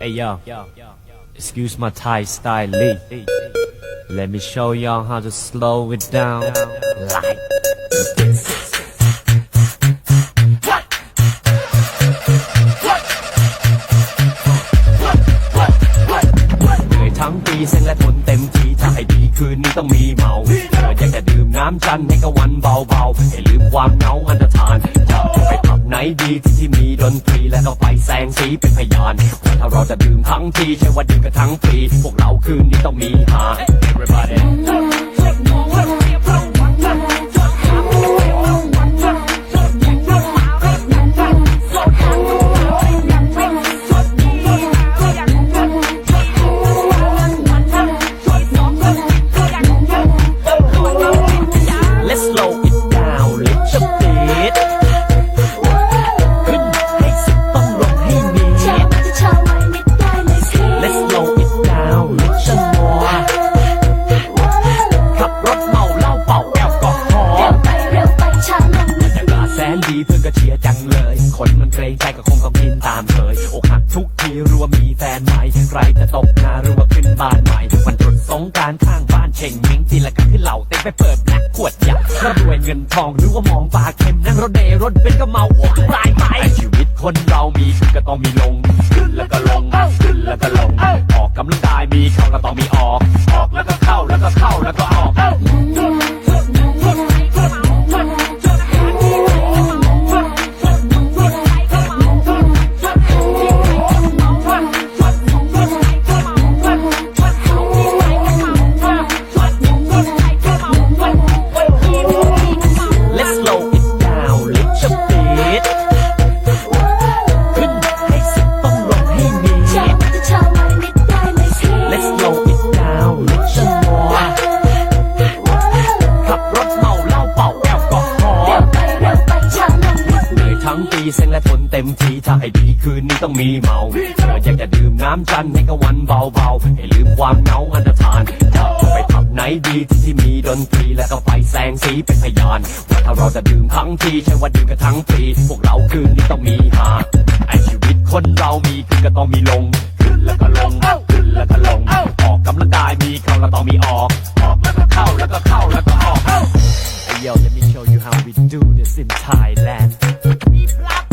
Hey yo, excuse my Thai style, Lee. Let me show y'all how to slow it down. Like เหนื่อยทั้งปีเส้นและทนเต็มทีถ้าให้ดีคืนนี้ต้องมีเมาเธออยากจะดื่มน้ำจันทร์ให้กับวันเบาๆให้ลืมความเหงาอันตรธานจะไป ไหนดีที่ที่มีดนตรีและก็ไปแสงสีเป็นพยานว่าถ้าเราจะดื่มทั้งทีใช่ว่าดื่มกันทั้งปีพวกเราคืนนี้ต้องมีหา Everybody นดีเพื่อนก็เชียร์จังเลย คนมันเกรงใจก็คงต้องกินตามเคยอกหักทุกทีรัวามีแฟนใหม่ใครจะตกงานหรือว่าขึ้นบ้านใหม่มันตรุษสงการข้างบ้านเชงม้งทีละกันที่เหล่าเต็มไปเปิดแบล็คขวดใหญ่แล้วรวยเงินทองหรือว่ามองปลาเค็มนั่งรถเดรถเป็นก็เมาอกปลายไปชีวิตคนเรามีขึ้นก็ต้องมีลง ขึ้นแล้วก็ลงขึ้นแล้วก็ลงออกกำลังกายมีเข้าก็ต้องมีออก ทั้งปีเซ็งและทนเต็มทีถ้าให้ดีคืนนี้ต้องมีเมาเธออยากจะดื่มน้ำจันให้กับวันเบาๆ ให้ลืมความเหงาอันตรธานจะไปผับไหนดีที่ที่มีดนตรีและก็ไฟแสงสีเป็นพยานว่าถ้าเราจะดื่มทั้งทีใช่ว่าดื่มกันทั้งปีพวกเราคืนนี้ต้องมีหาไอชีวิตคนเรามีขึ้นก็ต้องมีลง ขึ้นแล้วก็ลงขึ้นแล้วก็ลงออกกำลังกายมีเข้าแล้วต้องมีออกออกแล้วก็เข้าแล้วก็เข้าแล้วก็ออก yo let me show you how we do this in Thailand